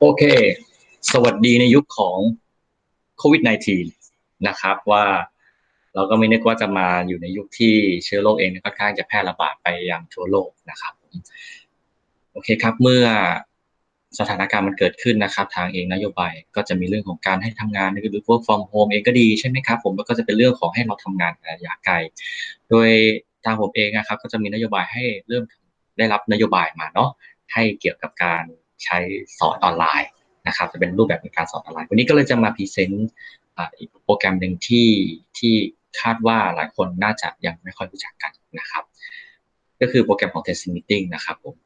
โอเค สวัสดีในยุคของโควิด -19 นะครับ ว่าเราก็ไม่นึกว่าจะมาอยู่ในยุคที่เชื้อโรคเองค่อนข้างจะแพร่ระบาดไปยังทั่วโลกนะครับ โอเคครับ เมื่อสถานการณ์มันเกิดขึ้นนะครับ ทางเองนโยบายก็จะมีเรื่องของการให้ทำงานหรือ work from home เองก็ดีใช่ไหมครับผมแล้วก็จะเป็นเรื่องของให้เราทำงานระยะไกล โดยทางผมเองนะครับ ก็จะมีนโยบายให้เริ่มได้รับนโยบายมาเนาะให้เกี่ยวกับการ ใช้สอนออนไลน์นะครับจะเป็นรูปแบบในการสอนออนไลน์ วันนี้ก็เลยจะมาพรีเซนต์อีกโปรแกรมหนึ่งที่ที่คาดว่าหลายคนน่าจะยังไม่ค่อยรู้จักกันนะครับ ก็คือโปรแกรมของ t e s t Meeting นะครับผม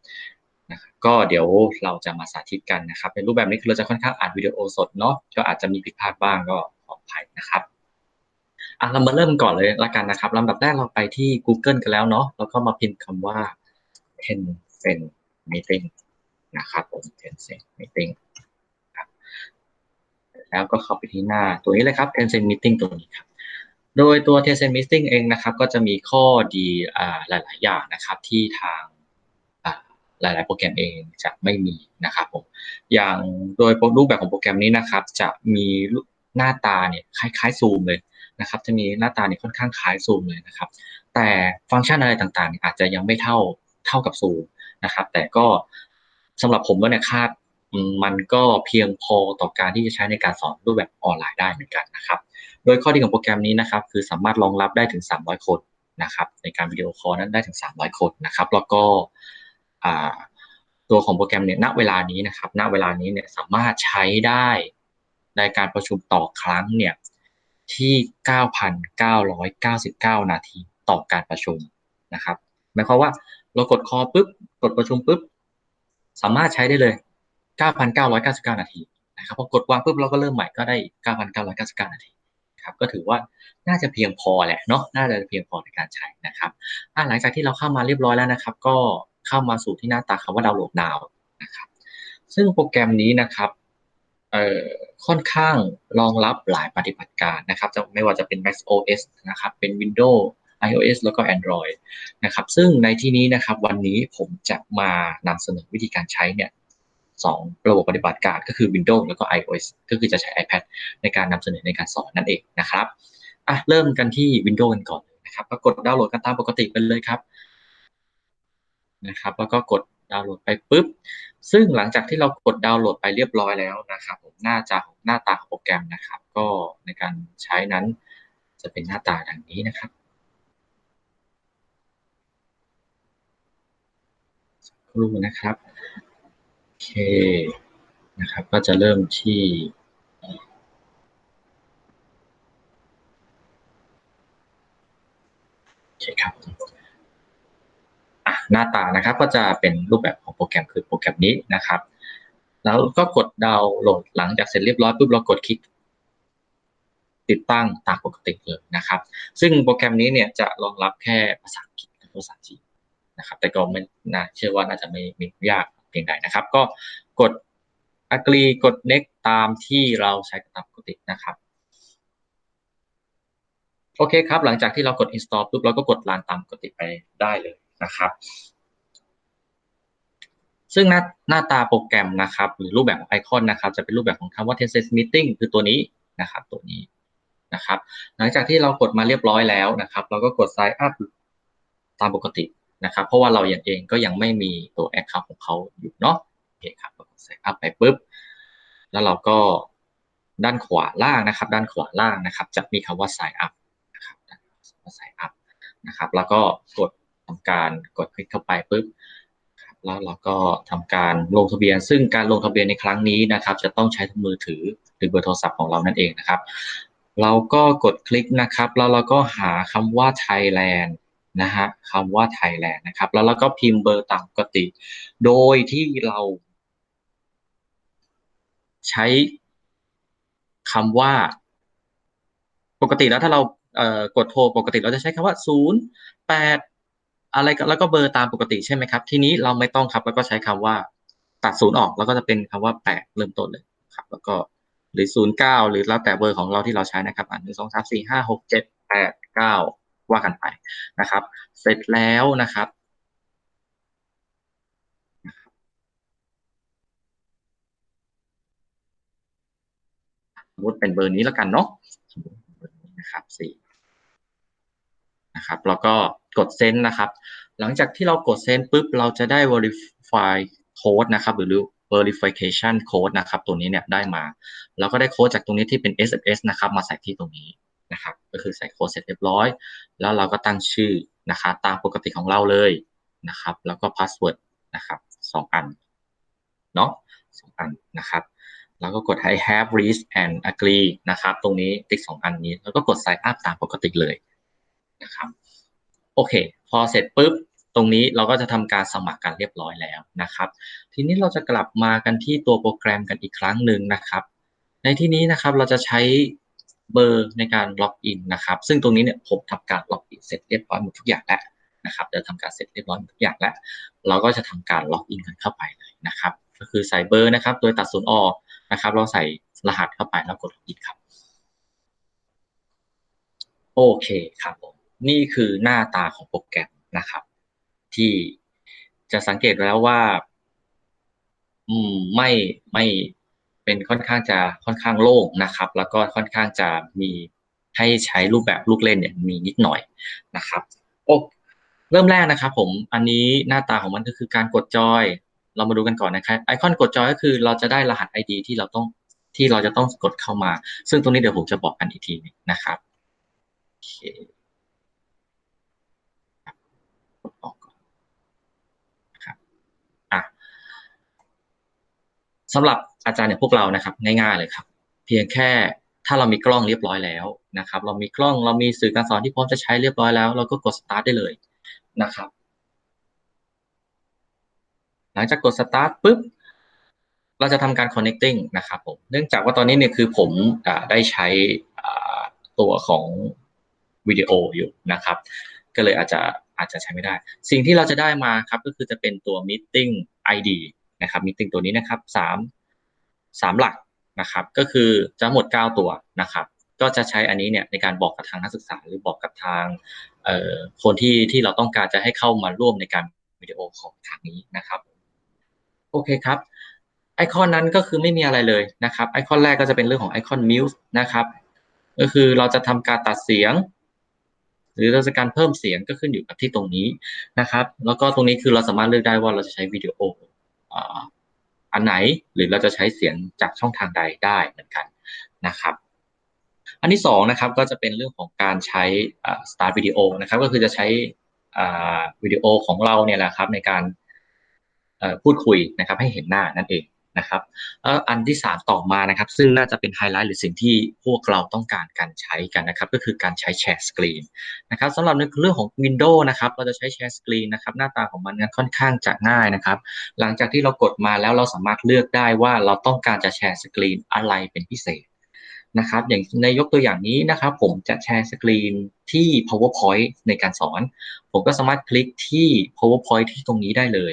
นะครับก็เดี๋ยวเราจะมาสาธิตกันนะครับ ในรูปแบบนี้คือเราจะค่อนข้างอ่านวิดีโอสดเนาะก็อาจจะมีผิดพลาดบ้างก็ขออภัยนะครับอะเรามาเริ่มก่อนเลยละกันนะครับลำดับแรกเราไปที่ Google กันแล้วเนาะแล้วก็มาพิมพ์คำว่า Tencent Meeting นะครับผม Tencent Meeting ครับแล้วก็เข้าไปที่หน้าตัวนี้เลยครับ Tencent Meeting ตัวนี้ครับ โดยตัว Tencent Meeting เองนะครับ ก็จะมีข้อดีหลาย ๆ อย่างนะครับที่ทางหลาย ๆ โปรแกรมเองจะไม่มีนะครับผม อย่างโดยรูปแบบของโปรแกรมนี้นะครับ จะมีหน้าตาเนี่ยคล้าย ๆ ซูมเลยนะครับ จะมีหน้าตาเนี่ยค่อนข้างคล้ายซูมเลยนะครับ แต่ฟังก์ชันอะไรต่าง ๆ อาจจะยังไม่เท่าเท่ากับซูมนะครับ แต่ก็ สำหรับผมว่าเนี่ยคาดมันก็เพียงพอต่อการที่จะใช้ในการสอนรูปแบบออนไลน์ได้เหมือนกันนะครับ โดยข้อดีของโปรแกรมนี้นะครับ คือสามารถรองรับได้ถึง 300 คนนะครับ ในการวิดีโอคอลนั้นได้ถึง 300 คนนะครับ แล้วก็ตัวของโปรแกรมเนี่ยณเวลานี้นะครับ ณเวลานี้เนี่ยสามารถใช้ได้ในการประชุมต่อครั้งเนี่ยที่ 9,999 นาทีต่อการประชุมนะครับหมายความว่าเรากดคอปุ๊บกดประชุมปุ๊บ สามารถใช้ได้เลย 9,999 นาทีนะครับพอกดวางปุ๊บเราก็เริ่มใหม่ก็ได้ 9,999 นาทีครับก็ถือว่าน่าจะเพียงพอแหละเนาะน่าจะเพียงพอในการใช้นะครับหลังจากที่เราเข้ามาเรียบร้อยแล้วนะครับ ก็เข้ามาสู่ที่หน้าตาคำว่าดาวน์โหลดดาวนะครับซึ่งโปรแกรมนี้นะครับค่อนข้างรองรับหลายปฏิบัติการนะครับ ไม่ว่าจะเป็น Mac OS นะครับ เป็น Windows iOS แล้วก็ Android นะครับซึ่งในที่นี้นะครับวันนี้ผมจะมานำเสนอวิธีการใช้เนี่ยสองระบบปฏิบัติการก็คือ Windows แล้วก็ iOS ก็คือจะใช้ iPad ในการนำเสนอในการสอนนั่นเองนะครับอะเริ่มกันที่ Windows กันก่อนนะครับก็กดดาวน์โหลดกันตามปกติไปเลยครับนะครับแล้วก็กดดาวน์โหลดไปปุ๊บ ซึ่งหลังจากที่เรากดดาวน์โหลดไปเรียบร้อยแล้วนะครับผมหน้าจาของหน้าตาของโปรแกรมนะครับ ก็ในการใช้นั้นจะเป็นหน้าตาดังนี้นะครับ ครูนะครับโอเคนะครับ ก็จะเริ่มที่โอเคครับหน้าตานะครับก็จะเป็นรูปแบบของโปรแกรมคือโปรแกรมนี้นะครับ แล้วก็กดดาวน์โหลดหลังจากเสร็จเรียบร้อยปุ๊บเรากดคลิกติดตั้งตามปกติเลยนะครับ ซึ่งโปรแกรมนี้เนี่ยจะรองรับแค่ภาษาอังกฤษและภาษาจีน นะครับ แต่ก็ไม่น่าเชื่อว่าน่าจะไม่ไม่ยากเพียงใดนะครับ ก็กด agree กด next ตามที่เราใช้ตามปกตินะครับโอเคครับ หลังจากที่เรากด install ปุ๊บเราก็กด run ตามปกติไปได้เลยนะครับ ซึ่งหน้าหน้าตาโปรแกรมนะครับ หรือรูปแบบของไอคอนนะครับ จะเป็นรูปแบบของคำว่า Tencent Meeting คือตัวนี้นะครับ ตัวนี้นะครับ หลังจากที่เรากดมาเรียบร้อยแล้วนะครับ เราก็กด Sign Up ตามปกติ นะครับ เพราะว่าเราอย่างเองก็ยังไม่มีตัว Account ของเขาอยู่เนาะโอเคครับกด Sign Up ไปปุ๊บ แล้วเราก็ด้านขวาล่างนะครับ ด้านขวาล่างนะครับ จะมีคำว่า Sign Up นะครับ Sign Up นะครับ แล้วก็กดทำการกดคลิกเข้าไปปุ๊บแล้วเราก็ทำการลงทะเบียน ซึ่งการลงทะเบียนในครั้งนี้นะครับ จะต้องใช้มือถือหรือเบอร์โทรศัพท์ของเรานั่นเองนะครับ เราก็กดคลิกนะครับ แล้วเราก็หาคำว่า Thailand นะฮะคำว่า Thailand นะครับ แล้วเราก็พิมพ์เบอร์ตามปกติ โดยที่เรา ใช้คำว่า ปกติแล้วถ้าเราเอ่อกดโทรปกติเราจะใช้คำว่าศูนย์แปดอะไรแล้วก็เบอร์ตามปกติใช่ไหมครับ ทีนี้เราไม่ต้องครับแล้วก็ใช้คำว่า ตัดศูนย์ออกแล้วก็จะเป็นคำว่าแปดเริ่มต้นเลยครับ แล้วก็หรือศูนย์เก้าหรือแล้วแต่เบอร์ของเราที่เราใช้นะครับอ่าหนึ่งสองสามสี่ห้าหกเจ็ดแปดเก้า ว่ากันไปนะครับ เสร็จแล้วนะครับสมมติเป็นเบอร์นี้แล้วกันเนาะนะครับสี่นะครับแล้วก็กดเซ็นนะครับ หลังจากที่เรากดเซ็นปุ๊บเราจะได้ verify code นะครับ หรือ verification code นะครับ ตัวนี้เนี่ยได้มา เราก็ได้โค้ดจากตรงนี้ที่เป็น SMS นะครับ มาใส่ที่ตรงนี้ นะครับก็คือใส่โค้ดเสร็จเรียบร้อย แล้วเราก็ตั้งชื่อนะครับตามปกติของเราเลยนะครับ แล้วก็พาสเวิร์ดนะครับสองอันเนาะสองอันนะครับแล้วก็กด I have reached and agree นะครับ ตรงนี้ติ๊กสองอันนี้ แล้วก็กด sign up ตามปกติเลยนะครับโอเค พอเสร็จปุ๊บ ตรงนี้เราก็จะทำการสมัครกันเรียบร้อยแล้วนะครับ ทีนี้เราจะกลับมากันที่ตัวโปรแกรมกันอีกครั้งหนึ่งนะครับ ในที่นี้นะครับเราจะใช้ เบอร์ในการล็อกอินนะครับ ซึ่งตรงนี้เนี่ยผมทำการล็อกอินเสร็จเรียบร้อยหมดทุกอย่างแล้วนะครับเดี๋ยวทำการเสร็จเรียบร้อยทุกอย่างแล้ว เราก็จะทำการล็อกอินกันเข้าไปเลยนะครับ ก็คือใส่เบอร์นะครับ โดยตัดศูนย์ออกนะครับ เราใส่รหัสเข้าไปแล้วกดล็อกอินครับ โอเคครับผม นี่คือหน้าตาของโปรแกรมนะครับ ที่จะสังเกตแล้วว่า อืม ไม่ ไม่ เป็นค่อนข้างจะค่อนข้างโล่งนะครับ แล้วก็ค่อนข้างจะมีให้ใช้รูปแบบลูกเล่นเนี่ยมีนิดหน่อยนะครับโอ้เริ่มแรกนะครับ ผมอันนี้หน้าตาของมันก็คือการกดจอย เรามาดูกันก่อนนะครับไอคอนกดจอยก็คือเราจะได้รหัส ID ที่เราต้องที่เราจะต้องกดเข้ามา ซึ่งตรงนี้เดี๋ยวผมจะบอกกันอีกทีนึงนะครับโอเคออกก่อนครับอะสำหรับ อาจารย์อย่างพวกเรานะครับ ง่ายๆเลยครับ เพียงแค่ถ้าเรามีกล้องเรียบร้อยแล้วนะครับ เรามีกล้องเรามีสื่อการสอนที่พร้อมจะใช้เรียบร้อยแล้ว เราก็กด start ได้เลยนะครับ หลังจากกด start ปุ๊บเราจะทำการ connecting นะครับผมเนื่องจากว่าตอนนี้เนี่ยคือผมได้ใช้ตัวของวิดีโออยู่นะครับ ก็เลยอาจจะอาจจะใช้ไม่ได้ สิ่งที่เราจะได้มาครับก็คือจะเป็นตัว meeting ID นะครับ meeting ตัวนี้นะครับส สามหลักนะครับก็คือจะหมดเก้าตัวนะครับ ก็จะใช้อันนี้เนี่ยในการบอกกับทางนักศึกษาหรือบอกกับทางคนที่ที่เราต้องการจะให้เข้ามาร่วมในการวิดีโอของทางนี้นะครับโอเคครับไอคอนนั้นก็คือไม่มีอะไรเลยนะครับไอคอนแรกก็จะเป็นเรื่องของไอคอนมิวส์นะครับก็คือเราจะทำการตัดเสียง หรือเราจะการเพิ่มเสียงก็ขึ้นอยู่กับที่ตรงนี้นะครับ แล้วก็ตรงนี้คือเราสามารถเลือกได้ว่าเราจะใช้วิดีโอ อันไหนหรือเราจะใช้เสียงจากช่องทางใดได้เหมือนกันนะครับอันที่สองนะครับก็จะเป็นเรื่องของการใช้ start video นะครับก็คือจะใช้วิดีโอของเราเนี่ยแหละครับในการพูดคุยนะครับให้เห็นหน้านั่นเอง นะครับแล้วอันที่สามต่อมานะครับ ซึ่งน่าจะเป็นไฮไลท์หรือสิ่งที่พวกเราต้องการการใช้กันนะครับ ก็คือการใช้แชร์สกรีนนะครับสำหรับในเรื่องของ Windows นะครับ เราจะใช้แชร์สกรีนนะครับ หน้าตาของมันค่อนข้างจะง่ายนะครับ หลังจากที่เรากดมาแล้วเราสามารถเลือกได้ว่าเราต้องการจะแชร์สกรีนอะไรเป็นพิเศษนะครับอย่างในยกตัวอย่างนี้นะครับผมจะแชร์สกรีนที่ powerpoint ในการสอน ผมก็สามารถคลิกที่ powerpoint ที่ตรงนี้ได้เลย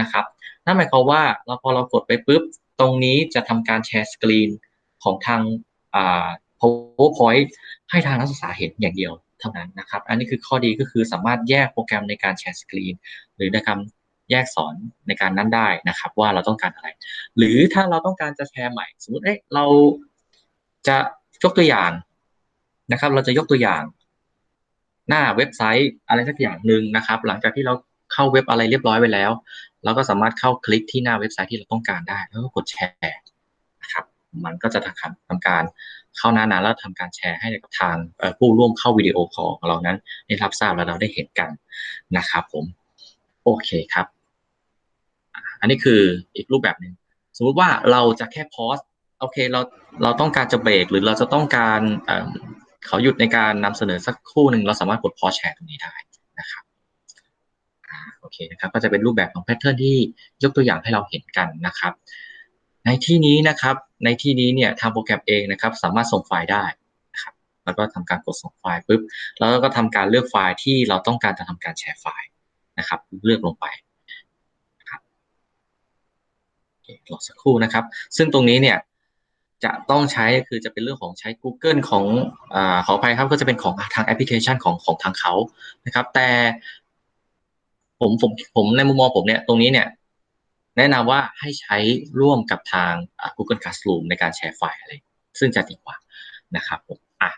นะครับ นั่นหมายความว่าเราพอเรากดไปปุ๊บ ตรงนี้จะทำการแชร์สกรีนของทาง PowerPoint ให้ทางนักศึกษาเห็นอย่างเดียวเท่านั้นนะครับ อันนี้คือข้อดีก็คือสามารถแยกโปรแกรมในการแชร์สกรีนหรือในการแยกสอนในการนั้นได้นะครับ ว่าเราต้องการอะไร หรือถ้าเราต้องการจะแชร์ใหม่ สมมติเอ้เราจะยกตัวอย่างนะครับ เราจะยกตัวอย่าง หน้าเว็บไซต์อะไรสักอย่างหนึ่งนะครับ หลังจากที่เรา เข้าเว็บอะไรเรียบร้อยไปแล้วเราก็สามารถเข้าคลิกที่หน้าเว็บไซต์ที่เราต้องการได้ แล้วก็กดแชร์นะครับมันก็จะทำทำการเข้าหน้านั้นแล้วทำการแชร์ให้กับทางผู้ร่วมเข้าวิดีโอคอลของเรานั้นได้รับทราบแล้วเราได้เห็นกันนะครับผมโอเคครับ อันนี้คืออีกรูปแบบหนึ่งสมมุติว่าเราจะแค่พอสโอเคเราเราต้องการจะเบรกหรือเราจะต้องการเขาหยุดในการนำเสนอสักคู่หนึ่งเราสามารถกดพอแชร์ตรงนี้ได้นะครับ เคนะครับก็จะเป็นรูปแบบของแพทเทิร์นที่ยกตัวอย่างให้เราเห็นกันนะครับ ในที่นี้นะครับในที่นี้เนี่ยทางโปรแกรมเองนะครับ สามารถส่งไฟล์ได้นะครับแล้วก็ทำการกดส่งไฟล์ปุ๊บแล้วก็ทำการเลือกไฟล์ที่เราต้องการจะทำการแชร์ไฟล์นะครับ เลือกลงไปนะครับรอสักครู่นะครับ ซึ่งตรงนี้เนี่ยจะต้องใช้คือจะเป็นเรื่องของใช้ Google ของอขออภัยครับก็จะเป็นของทางแอปพลิเคชันของของทางเขานะครับ แต่ ผมผมผมในมุมมองผมเนี่ยตรงนี้เนี่ย แนะนำว่าให้ใช้ร่วมกับทาง Google Classroom ในการแชร์ไฟล์อะไร ซึ่งจะดีกว่านะครับผมอะ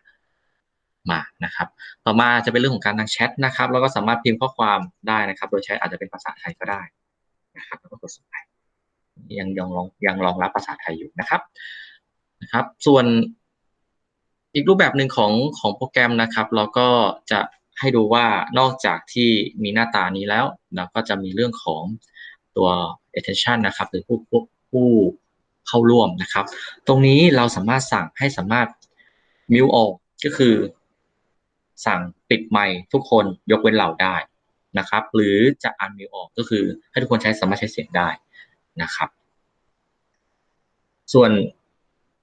มานะครับ ต่อมาจะเป็นเรื่องของการทางแชทนะครับ แล้วก็สามารถพิมพ์ข้อความได้นะครับ โดยใช้อาจจะเป็นภาษาไทยก็ได้นะครับแล้วก็กดส่งไปยังยังรองยังรองรับภาษาไทยอยู่นะครับนะครับ ส่วนอีกรูปแบบหนึ่งของของโปรแกรมนะครับ เราก็จะ ให้ดูว่านอกจากที่มีหน้าตานี้แล้วเราก็จะมีเรื่องของตัว attention นะครับหรือผู้ผู้ผู้เข้าร่วมนะครับ ตรงนี้เราสามารถสั่งให้สามารถมิวออกก็คือ สั่งปิดไมค์ทุกคนยกเว้นเราได้นะครับ หรือจะอันมิวออกก็คือ ให้ทุกคนใช้สามารถใช้เสียงได้นะครับ ส่วน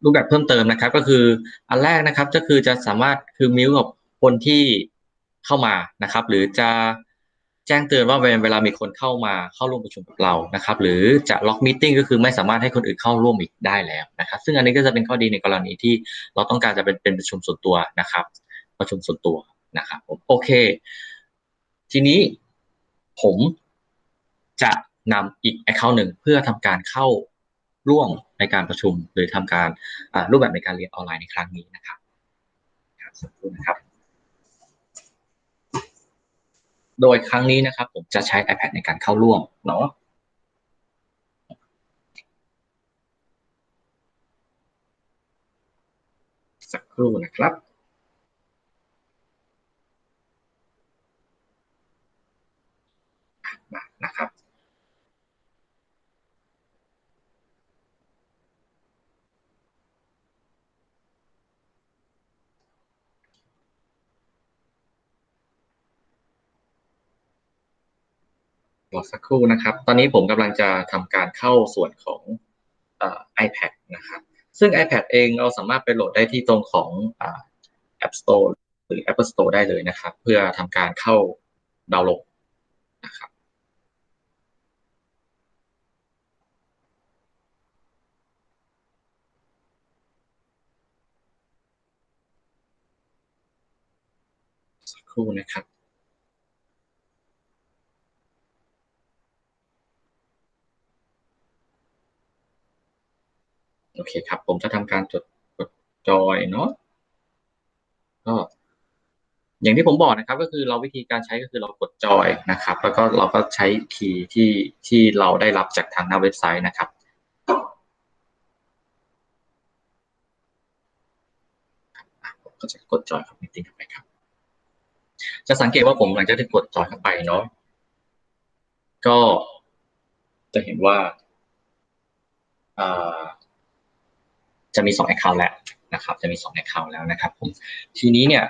รูปแบบเพิ่มเติมนะครับ ก็คืออันแรกนะครับก็คือจะสามารถคือมิวกับคนที่ เข้ามานะครับ หรือจะแจ้งเตือนว่าเวลามีคนเข้ามาเข้าร่วมประชุมกับเรานะครับ หรือจะล็อกมิ팅ก็คือไม่สามารถให้คนอื่นเข้าร่วมอีกได้แล้วนะครับ ซึ่งอันนี้ก็จะเป็นข้อดีในกรณีที่เราต้องการจะเป็นเป็นประชุมส่วนตัวนะครับ ประชุมส่วนตัวนะครับผมโอเค ทีนี้ผมจะนำอีก account หนึ่งเพื่อทำการเข้าร่วมในการประชุม หรือทำการรูปแบบในการเรียนออนไลน์ในครั้งนี้นะครับครับสักครู่นะครับ โดยครั้งนี้นะครับ ผมจะใช้ iPad ในการเข้าร่วมเนาะสักครู่นะครับนะครับ รอสักครู่นะครับ ตอนนี้ผมกำลังจะทำการเข้าส่วนของ iPad นะครับ ซึ่ง iPad เองเราสามารถไปโหลดได้ที่ตรงของ App Store หรือ Apple Store ได้เลยนะครับ เพื่อทำการเข้าดาวน์โหลดนะครับสักครู่นะครับ เคครับ ผมจะทำการจดจดจอยเนาะก็อย่างที่ผมบอกนะครับ ก็คือเราวิธีการใช้ก็คือเรากดจอยนะครับ แล้วก็เราก็ใช้คีย์ที่ที่เราได้รับจากทางหน้าเว็บไซต์นะครับก็จะกดจอยครับมิติ้งเข้าไปครับ จะสังเกตว่าผมหลังจากที่กดจอยเข้าไปเนาะก็จะเห็นว่า จะมี2 account แล้วนะครับจะมี2 account แล้วนะครับผมทีนี้เนี่ย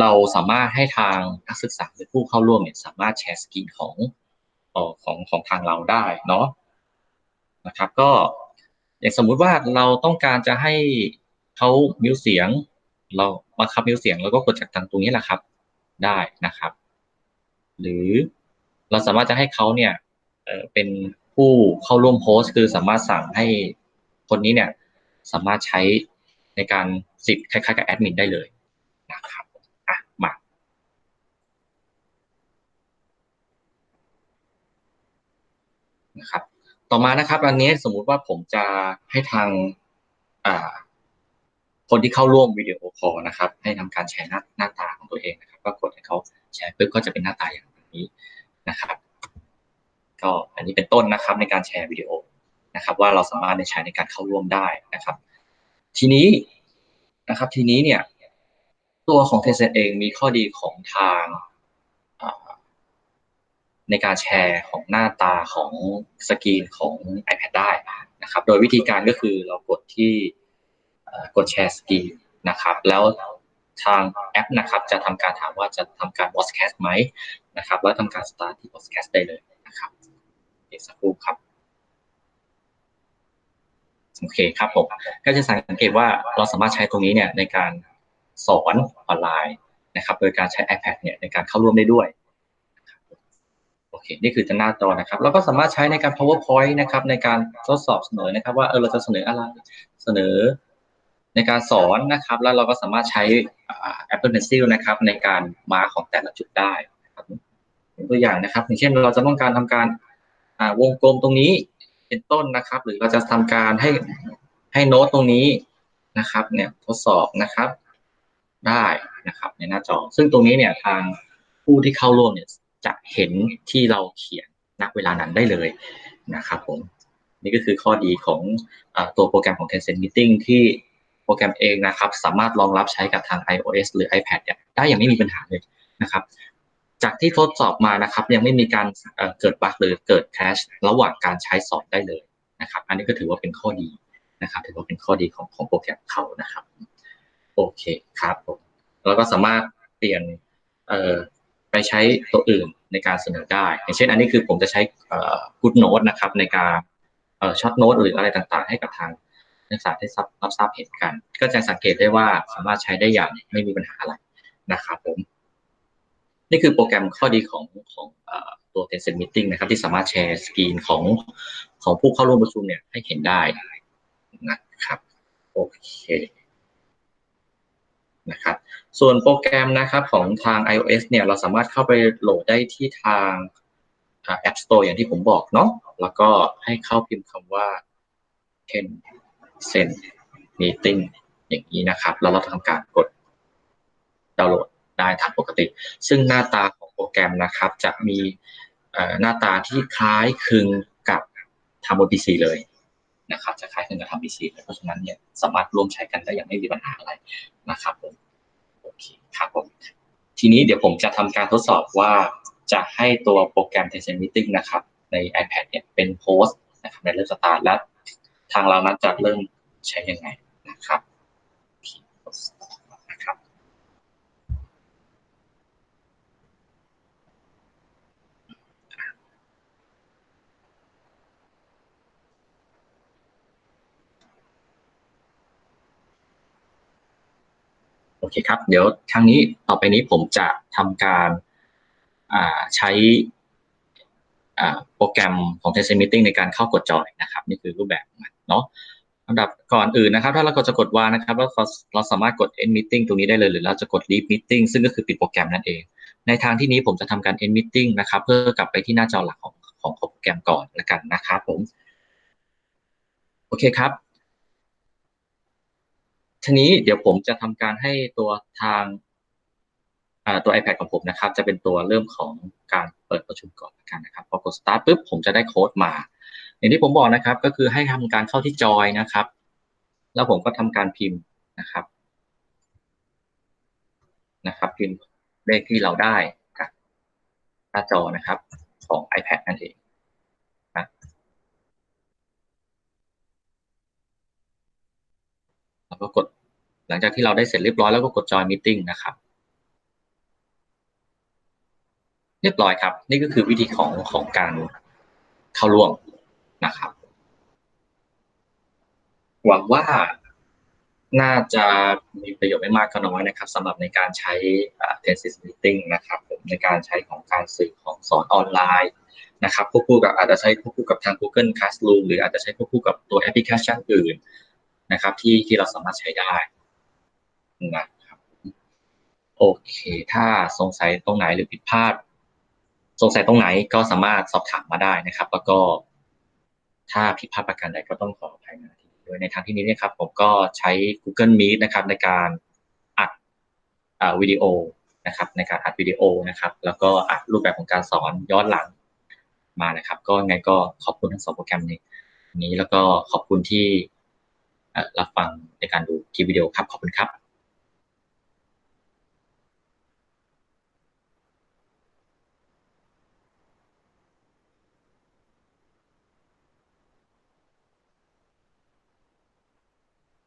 เราสามารถให้ทางนักศึกษาหรือผู้เข้าร่วมเนี่ยสามารถแชร์สกรีนของของของทางเราได้เนาะนะครับก็อย่างสมมุติว่าเราต้องการจะให้เขามิวเสียง เราบังคับมิวเสียงแล้วก็กดจากทางตรงนี้แหละครับได้นะครับ หรือเราสามารถจะให้เขาเนี่ยเป็นผู้เข้าร่วมโพสต์ คือสามารถสั่งให้คนนี้เนี่ย สามารถใช้ในการสิทธิ์คล้ายๆกับแอดมินได้เลยนะครับอะมานะครับ ต่อมานะครับ อันนี้สมมุติว่าผมจะให้ทางอ่าคนที่เข้าร่วมวิดีโอคอลนะครับ ให้ทำการแชร์หน้าหน้าตาของตัวเองนะครับก็กดให้เขาแชร์ปุ๊บก็จะเป็นหน้าตาอย่างนี้นะครับ ก็อันนี้เป็นต้นนะครับในการแชร์วิดีโอ นะครับว่าเราสามารถใช้ในการเข้าร่วมได้นะครับ ทีนี้นะครับทีนี้เนี่ยตัวของ Tencent เองมีข้อดีของทางในการแชร์ของหน้าตาของสกรีนของ iPad ได้นะครับ โดยวิธีการก็คือเรากดที่กดแชร์สกรีนนะครับ แล้วทางแอปนะครับ จะทำการถามว่าจะทำการ broadcast ไหมนะครับ แล้วทำการ start ที่ broadcast ได้เลยนะครับเดี๋ยวสักครู่ครับ โอเคครับผมก็จะสังเกตว่าเราสามารถใช้ตรงนี้เนี่ยในการสอนออนไลน์นะครับโดยการใช้ iPad เนี่ยในการเข้าร่วมได้ด้วยโอเค นี่คือจะหน้าจอนะครับ แล้วก็สามารถใช้ในการ PowerPoint นะครับ ในการทดสอบเสนอนะครับ ว่าเออเราจะเสนออะไร เสนอในการสอนนะครับ แล้วเราก็สามารถใช้ Apple Pencil นะครับ ในการมาของแต่ละจุดได้ครับตัวอย่างนะครับ อย่างเช่นเราจะต้องการทำการวงกลมตรงนี้ เป็นต้นนะครับ หรือเราจะทำการให้ให้โน้ตตรงนี้นะครับ เนี่ยทดสอบนะครับ ได้นะครับ ในหน้าจอ ซึ่งตรงนี้เนี่ยทางผู้ที่เข้าร่วมเนี่ยจะเห็นที่เราเขียนณเวลานั้นได้เลยนะครับผมนี่ก็คือข้อดีของอตัวโปรแกรมของ Tencent Meeting ที่โปรแกรมเองนะครับ สามารถรองรับใช้กับทาง iOS หรือ iPad ได้อย่างไม่มีปัญหาเลยนะครับ จากที่ทดสอบมานะครับ ยังไม่มีการเกิดบั๊กหรือเกิดแคชระหว่างการใช้สอนได้เลยนะครับ อันนี้ก็ถือว่าเป็นข้อดีนะครับ ถือว่าเป็นข้อดีของของโปรแกรมเขานะครับ โอเคครับผมแล้วก็สามารถเปลี่ยนเอ่อไปใช้ตัวอื่นในการเสนอได้ อย่างเช่น อันนี้คือผมจะใช้เอ่อ Good Note นะครับ ในการเอ่อช็อตโน้ตหรืออะไรต่างๆ ให้กับทางนักศึกษาได้รับทราบเห็นกันก็จะสังเกตได้ว่าสามารถใช้ได้อย่างไม่มีปัญหาอะไรนะครับผม นี่คือโปรแกรมข้อดีของของตัว Tencent Meeting นะครับ ที่สามารถแชร์สกรีนของของผู้เข้าร่วมประชุมเนี่ยให้เห็นได้นะครับ โอเคนะครับส่วนโปรแกรมนะครับของทาง iOS เนี่ยเราสามารถเข้าไปโหลดได้ที่ทาง App Store อย่างที่ผมบอกเนาะแล้วก็ให้เข้าพิมพ์คำว่า Tencent Meeting อย่างนี้นะครับ แล้วเราทำการกดดาวน์โหลด ได้ตามปกติ ซึ่งหน้าตาของโปรแกรมนะครับ จะมีหน้าตาที่คล้ายคลึงกับทำบน PC เลยนะครับจะคล้ายคลึงกับทำ PC เลยเพราะฉะนั้นเนี่ยสามารถร่วมใช้กันได้อย่างไม่มีปัญหาอะไรนะครับผมโอเคครับผมทีนี้เดี๋ยวผมจะทำการทดสอบว่าจะให้ตัวโปรแกรม Tencent Meeting นะครับ ใน iPad เนี่ยเป็นโพสต์นะครับในเริ่มสตาร์ทและทางเรานั้นจะเริ่มใช้ยังไงนะครับนะครับ โอเคครับ เดี๋ยวครั้งนี้ต่อไปนี้ผมจะทำการใช้โปรแกรมของ t e s t Meeting ในการเข้ากดจอยนะครับ นี่คือรูปแบบมันเนาะลำดับก่อนอื่นนะครับ ถ้าเรากดจะกดวางนะครับแล้วเราสามารถกด end meeting ตรงนี้ได้เลย หรือเราจะกด leave meeting ซึ่งก็คือปิดโปรแกรมนั่นเอง ในทางที่นี้ผมจะทำการ end meeting นะครับ เพื่อกลับไปที่หน้าจอหลักของของโปรแกรมก่อนละกันนะครับผม โอเคครับ ทีนี้เดี๋ยวผมจะทำการให้ตัวทางตัว iPad ของผมนะครับ จะเป็นตัวเริ่มของการเปิดประชุมก่อนกันนะครับพอกด start ปุ๊บผมจะได้โค้ดมา อย่างที่ผมบอกนะครับ ก็คือให้ทำการเข้าที่จอยนะครับ แล้วผมก็ทำการพิมพ์นะครับนะครับ พิมพ์เลขที่เราได้กับหน้าจอนะครับ ของ iPad นั่นเองนะแล้วก็กด หลังจากที่เราได้เสร็จเรียบร้อยแล้วก็กด join meeting นะครับ เรียบร้อยครับ นี่ก็คือวิธีของของการเข้าร่วมนะครับ หวังว่าน่าจะมีประโยชน์ไม่มากก็น้อยนะครับสำหรับในการใช้ Tencent Meeting นะครับผมในการใช้ของการสื่อของสอนออนไลน์นะครับควบคู่กับอาจจะใช้ควบคู่กับทาง Google Classroom หรืออาจจะใช้ควบคู่กับตัวแอปพลิเคชันอื่นนะครับที่ที่เราสามารถใช้ได้ นะครับ โอเค ถ้าสงสัยตรงไหนหรือผิดพลาด สงสัยตรงไหนก็สามารถสอบถามมาได้นะครับ แล้วก็ ถ้าผิดพลาดประการใดก็ต้องขออภัยนะทีโดยในทางที่นี้นะครับ ผมก็ใช้ Google Meet นะครับ ในการอัดวิดีโอนะครับ ในการอัดวิดีโอนะครับ แล้วก็อัดรูปแบบของการสอนย้อนหลังมานะครับ ก็ไงก็ขอบคุณทั้งสองโปรแกรมนี้นี้แล้วก็ขอบคุณที่รับฟังในการดูคลิปวิดีโอครับ ขอบคุณครับ